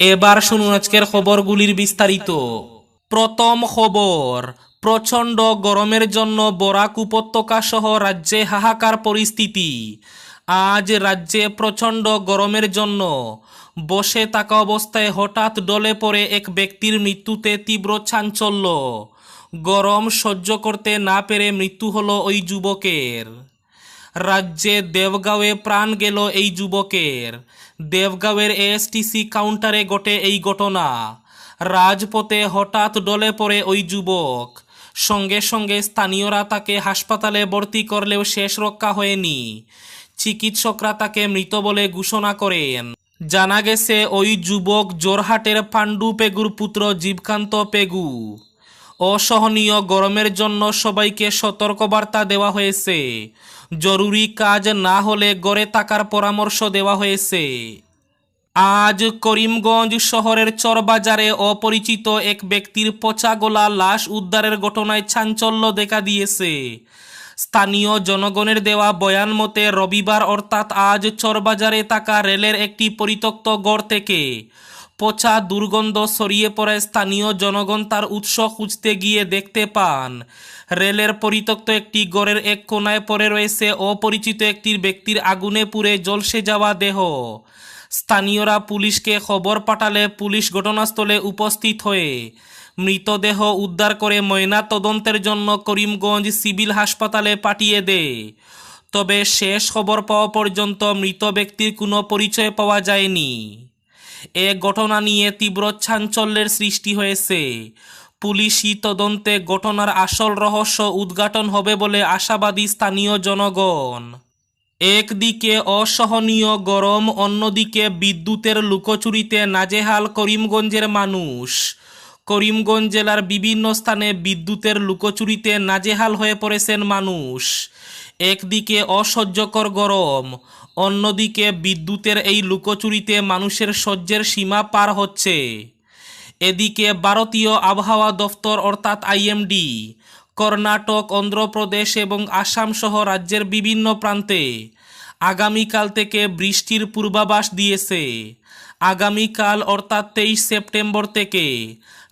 এবার শুনুন আজকের খবরগুলির বিস্তারিত। প্রথম খবর, প্রচণ্ড গরমের জন্য বরাক উপত্যকা সহ রাজ্যে হাহাকার পরিস্থিতি। আজ রাজ্যে প্রচণ্ড গরমের জন্য বসে থাকা অবস্থায় হঠাৎ ডলে পড়ে এক ব্যক্তির মৃত্যুতে তীব্র চাঞ্চল্য। গরম সহ্য করতে না পেরে মৃত্যু হলো ওই যুবকের। রাজ্যে দেবগাঁওয়ে প্রাণ গেল এই যুবকের। দেবগাঁওয়ের এএসটিসি কাউন্টারে ঘটে এই ঘটনা। রাজপথে হঠাৎ ডলে পড়ে ওই যুবক। সঙ্গে সঙ্গে স্থানীয়রা তাকে হাসপাতালে ভর্তি করলেও শেষ রক্ষা হয়নি। চিকিৎসকরা তাকে মৃত বলে ঘোষণা করেন। জানা গেছে, ওই যুবক জোরহাটের পাণ্ডু পেগুর পুত্র জীবকান্ত পেগু। অসহনীয় গরমের জন্য সবাইকে সতর্কবার্তা দেওয়া হয়েছে। জরুরি কাজ না হলে গড়ে থাকার পরামর্শ দেওয়া হয়েছে। আজ করিমগঞ্জ শহরের চরবাজারে অপরিচিত এক ব্যক্তির পচা গোলা লাশ উদ্ধারের ঘটনায় চাঞ্চল্য দেখা দিয়েছে। স্থানীয় জনগণের দেওয়া বয়ান মতে রবিবার অর্থাৎ আজ চরবাজারে থাকা রেলের একটি পরিত্যক্ত গড় থেকে পচা দুর্গন্ধ ছড়িয়ে পড়ে স্থানীয় জনগণ তার উৎস খুঁজতে গিয়ে দেখতে পান। রেলের পরিত্যক্ত একটি গড়ের এক কোনায় পড়ে রয়েছে অপরিচিত একটি ব্যক্তির আগুনে পুড়ে জলসে যাওয়া দেহ। স্থানীয়রা পুলিশকে খবর পাঠালে পুলিশ ঘটনাস্থলে উপস্থিত হয়ে মৃতদেহ উদ্ধার করে ময়না তদন্তের জন্য করিমগঞ্জ সিভিল হাসপাতালে পাঠিয়ে দেয়। তবে শেষ খবর পাওয়া পর্যন্ত মৃত ব্যক্তির কোনো পরিচয় পাওয়া যায়নি। এ ঘটনা নিয়ে তীব্র চাঞ্চল্যের সৃষ্টি হয়েছে। পুলিশি তদন্তে ঘটনার আসল রহস্য উদ্ঘাটন হবে বলে আশাবাদী স্থানীয় জনগণ। একদিকে অসহনীয় গরম, অন্যদিকে বিদ্যুতের লুকোচুরিতে নাজেহাল করিমগঞ্জের মানুষ। করিমগঞ্জ জেলার বিভিন্ন স্থানে বিদ্যুতের লুকোচুরিতে নাজেহাল হয়ে পড়েছেন মানুষ। একদিকে অসহ্যকর গরম অন্যদিকে বিদ্যুতের এই লুকোচুরিতে মানুষের সহ্যের সীমা পার হচ্ছে। এদিকে ভারতীয় আবহাওয়া দফতর অর্থাৎ আইএমডি, কর্ণাটক, অন্ধ্রপ্রদেশ এবং আসাম সহ রাজ্যের বিভিন্ন প্রান্তে আগামীকাল থেকে বৃষ্টির পূর্বাভাস দিয়েছে। আগামীকাল অর্থাৎ তেইশ সেপ্টেম্বর থেকে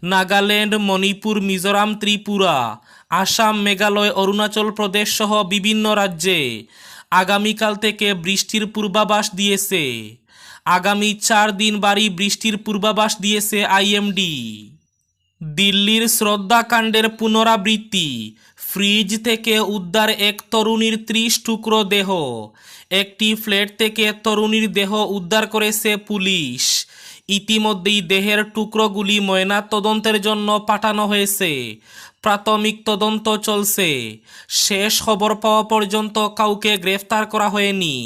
নাগাল্যান্ড, মণিপুর, মিজোরাম, ত্রিপুরা, আসাম, মেঘালয়, অরুণাচল প্রদেশ সহ বিভিন্ন রাজ্যে আগামীকাল থেকে বৃষ্টির পূর্বাভাস দিয়েছে। আগামী চার দিন বাড়ি বৃষ্টির পূর্বাভাস দিয়েছে আইএমডি। দিল্লির শ্রদ্ধাকাণ্ডের পুনরাবৃত্তি, ফ্রিজ থেকে উদ্ধার এক তরুণীর ত্রিশ টুকরো দেহ। একটি ফ্ল্যাট থেকে তরুণীর দেহ উদ্ধার করেছে পুলিশ। ইতিমধ্যেই দেহের টুকরোগুলি ময়না তদন্তের জন্য পাঠানো হয়েছে। প্রাথমিক তদন্ত চলছে। শেষ খবর পাওয়া পর্যন্ত কাউকে গ্রেফতার করা হয়নি।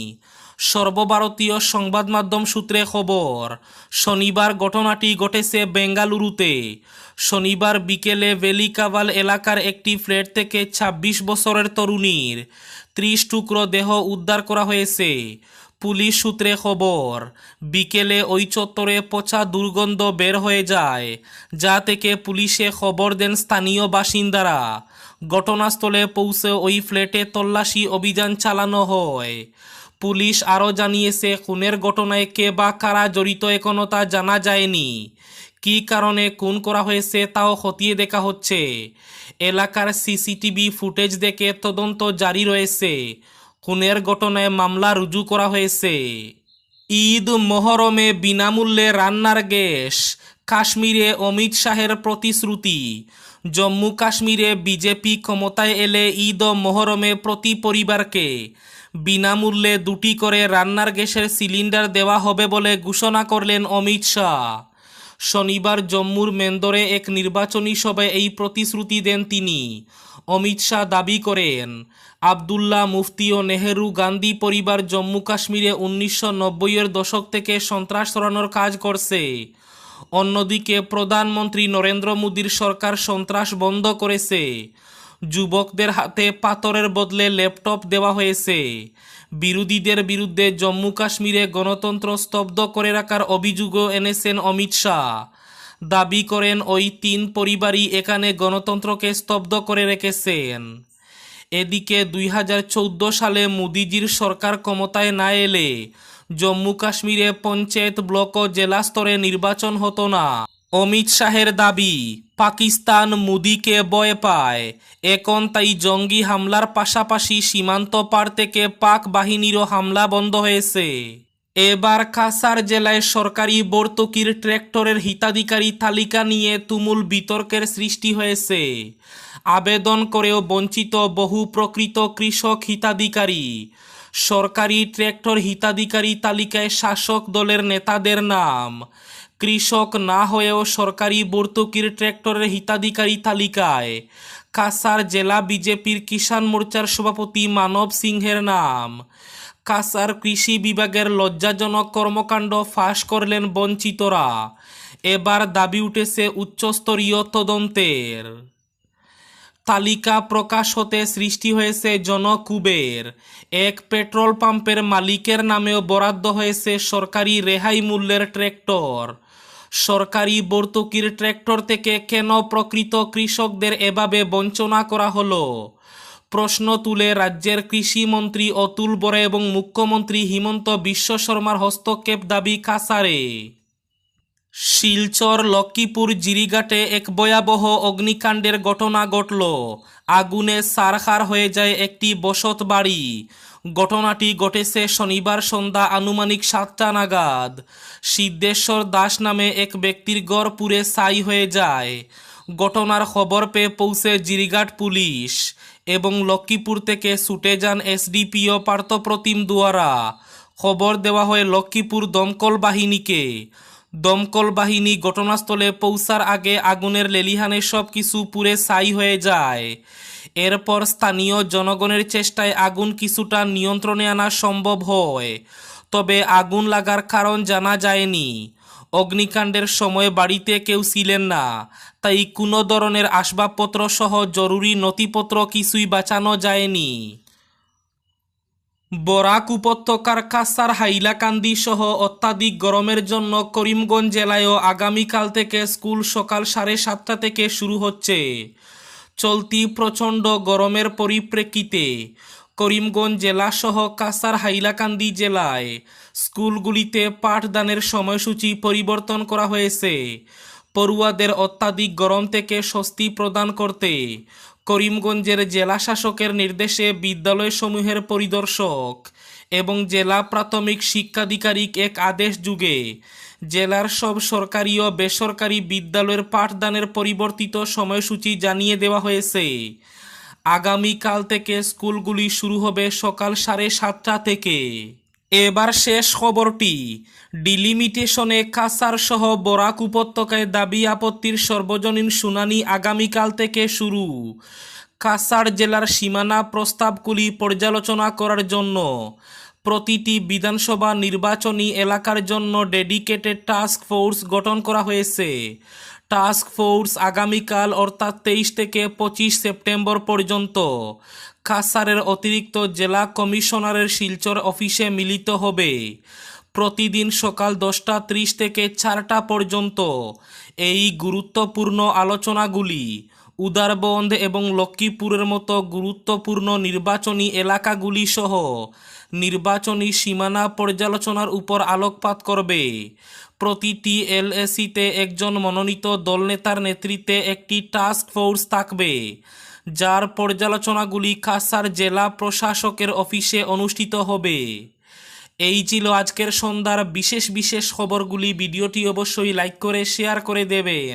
সর্বভারতীয় সংবাদ মাধ্যম সূত্রে খবর, শনিবার ঘটনাটি ঘটেছে বেঙ্গালুরুতে। শনিবার বিকেলে ভেলিকাভাল এলাকার একটি ফ্ল্যাট থেকে ২৬ বছরের তরুণীর ত্রিশ টুকরো দেহ উদ্ধার করা হয়েছে। পুলিশ সূত্রে খবর, বিকেলে ওই চত্বরে পচা দুর্গন্ধ বের হয়ে যায়, যা থেকে পুলিশে খবর দেন স্থানীয় বাসিন্দারা। ঘটনাস্থলে পৌঁছে ওই ফ্ল্যাটে তল্লাশি অভিযান চালানো হয়। পুলিশ আরও জানিয়েছে, খুনের ঘটনায় কে বা কারা জড়িত এখনও তা জানা যায়নি। কী কারণে খুন করা হয়েছে তাও খতিয়ে দেখা হচ্ছে। এলাকার সিসিটিভি ফুটেজ দেখে তদন্ত জারি রয়েছে। খুনের ঘটনায় মামলা রুজু করা হয়েছে। ঈদ মহরমে বিনামূল্যে রান্নার গ্যাস, কাশ্মীরে অমিত শাহের প্রতিশ্রুতি। জম্মু কাশ্মীরে বিজেপি ক্ষমতায় এলে ঈদ ও মহরমে প্রতি পরিবারকে বিনামূল্যে দুটি করে রান্নার গ্যাসের সিলিন্ডার দেওয়া হবে বলে ঘোষণা করলেন অমিত শাহ। শনিবার জম্মুর মেন্দরে এক নির্বাচনী সভায় এই প্রতিশ্রুতি দেন তিনি। অমিত শাহ দাবি করেন, আবদুল্লাহ মুফতি ও নেহেরু গান্ধী পরিবার জম্মু কাশ্মীরে উনিশশো নব্বইয়ের দশক থেকে সন্ত্রাস সরানোর কাজ করছে। অন্যদিকে প্রধানমন্ত্রী নরেন্দ্র মোদীর সরকার সন্ত্রাস বন্ধ করেছে। যুবকদের হাতে পাথরের বদলে ল্যাপটপ দেওয়া হয়েছে। বিরোধীদের বিরুদ্ধে জম্মু কাশ্মীরে গণতন্ত্র স্তব্ধ করে রাখার অভিযোগও এনেছেন অমিত শাহ। দাবি করেন, ওই তিন পরিবারই এখানে গণতন্ত্রকে স্তব্ধ করে রেখেছেন। এদিকে দুই হাজার চৌদ্দ সালে মোদিজির সরকার ক্ষমতায় না এলে জম্মু কাশ্মীরে পঞ্চায়েত ব্লক ও জেলা স্তরে নির্বাচন হতো না। অমিত শাহের দাবি, পাকিস্তান মোদিকে ভয় পায়। এখন তাই জঙ্গি হামলার পাশাপাশি সীমান্ত পার থেকে পাক বাহিনীরও হামলা বন্ধ হয়েছে। এবার কাসার জেলায় সরকারি বর্তকির ট্র্যাক্টরের হিতাধিকারী তালিকা নিয়ে তুমুল বিতর্কের সৃষ্টি হয়েছে। আবেদন করেও বঞ্চিত বহু প্রকৃত কৃষক হিতাধিকারী। সরকারি ট্র্যাক্টর হিতাধিকারী তালিকায় শাসক দলের নেতাদের নাম। কৃষক না হয়েও সরকারি বর্তকির ট্র্যাক্টরের হিতাধিকারী তালিকায়। কাসার জেলা বিজেপির কিষাণ মোর্চার সভাপতি মানব সিংহের নাম। কাসার কৃষি বিভাগের লজ্জাজনক কর্মকাণ্ড ফাঁস করলেন বঞ্চিতরা। এবার দাবি উঠেছে উচ্চস্তরীয় তদন্তের। তালিকা প্রকাশ হতে সৃষ্টি হয়েছে জনকুবের। এক পেট্রোল পাম্পের মালিকের নামেও বরাদ্দ হয়েছে সরকারি রেহাই মূল্যের ট্র্যাক্টর। সরকারি বর্তকির ট্র্যাক্টর থেকে কেন প্রকৃত কৃষকদের এভাবে বঞ্চনা করা হলো? প্রশ্ন তুলে রাজ্যের কৃষিমন্ত্রী অতুল বরে এবং মুখ্যমন্ত্রী হিমন্ত বিশ্ব শর্মার হস্তক্ষেপ দাবি কাসারে। শিলচর, লক্ষ্মীপুর, জিরিঘাটে এক ভয়াবহ অগ্নিকাণ্ডের ঘটনা ঘটল। আগুনে সারখার হয়ে যায় একটি বসত বাড়ি। ঘটনাটি ঘটেছে শনিবার সন্ধ্যা আনুমানিক সাতটা নাগাদ। সিদ্ধেশ্বর দাস নামে এক ব্যক্তির গড় পুড়ে ছাই হয়ে যায়। ঘটনার খবর পেয়ে পৌঁছে জিরিঘাট পুলিশ এবং লক্ষ্মীপুর থেকে ছুটে যান এসডিপিও পার্থপ্রতিম দুয়ারা। খবর দেওয়া হয় লক্ষ্মীপুর দমকল বাহিনীকে। দমকল বাহিনী ঘটনাস্থলে পৌঁছার আগে আগুনের লেলিহানে সব কিছু পুড়ে ছাই হয়ে যায়। এরপর স্থানীয় জনগণের চেষ্টায় আগুন কিছুটা নিয়ন্ত্রণে আনা সম্ভব হয়। তবে আগুন লাগার কারণ জানা যায়নি। অগ্নিকাণ্ডের সময় বাড়িতে কেউ ছিলেন না, তাই কোনো ধরনের আসবাবপত্র সহ জরুরি নথিপত্র কিছুই বাঁচানো যায়নি। বরাক উপত্যকার কাসার হাইলাকান্দি সহ অত্যাধিক গরমের জন্য করিমগঞ্জ জেলায়ও আগামীকাল থেকে স্কুল সকাল সাড়ে সাতটা থেকে শুরু হচ্ছে। চলতি প্রচণ্ড গরমের পরিপ্রেক্ষিতে করিমগঞ্জ জেলা সহ কাসার হাইলাকান্দি জেলায় স্কুলগুলিতে পাঠদানের সময়সূচি পরিবর্তন করা হয়েছে। পড়ুয়াদের অত্যাধিক গরম থেকে স্বস্তি প্রদান করতে করিমগঞ্জের জেলা শাসকের নির্দেশে বিদ্যালয়সমূহের পরিদর্শক এবং জেলা প্রাথমিক শিক্ষাধিকারিক এক আদেশ যুগে জেলার সব সরকারি ও বেসরকারি বিদ্যালয়ের পাঠদানের পরিবর্তিত সময়সূচি জানিয়ে দেওয়া হয়েছে। আগামীকাল থেকে স্কুলগুলি শুরু হবে সকাল সাড়ে সাতটা থেকে। এবার শেষ খবরটি। ডিলিমিটেশনে কাসার সহ বরাক উপত্যকায় দাবি আপত্তির সর্বজনীন শুনানি আগামীকাল থেকে শুরু। কাসার জেলার সীমানা প্রস্তাবগুলি পর্যালোচনা করার জন্য প্রতিটি বিধানসভা নির্বাচনী এলাকার জন্য ডেডিকেটেড টাস্ক ফোর্স গঠন করা হয়েছে। টাস্ক ফোর্স আগামীকাল অর্থাৎ তেইশ থেকে পঁচিশ সেপ্টেম্বর পর্যন্ত কাসারের অতিরিক্ত জেলা কমিশনারের শিলচর অফিসে মিলিত হবে। প্রতিদিন সকাল দশটা ত্রিশ থেকে চারটা পর্যন্ত এই গুরুত্বপূর্ণ আলোচনাগুলি উদারবন্দ এবং লক্ষ্মীপুরের মতো গুরুত্বপূর্ণ নির্বাচনী এলাকাগুলি সহ নির্বাচনী সীমানা পর্যালোচনার উপর আলোকপাত করবে। প্রতিটি এলএসিতে একজন মনোনীত দলনেতার নেতৃত্বে একটি টাস্ক ফোর্স থাকবে, যার পর্যালোচনাগুলি কাসার জেলা প্রশাসকের অফিসে অনুষ্ঠিত হবে। এই ছিল আজকের সন্ধ্যার বিশেষ বিশেষ খবরগুলি। ভিডিওটি অবশ্যই লাইক করে, শেয়ার করে দেবেন।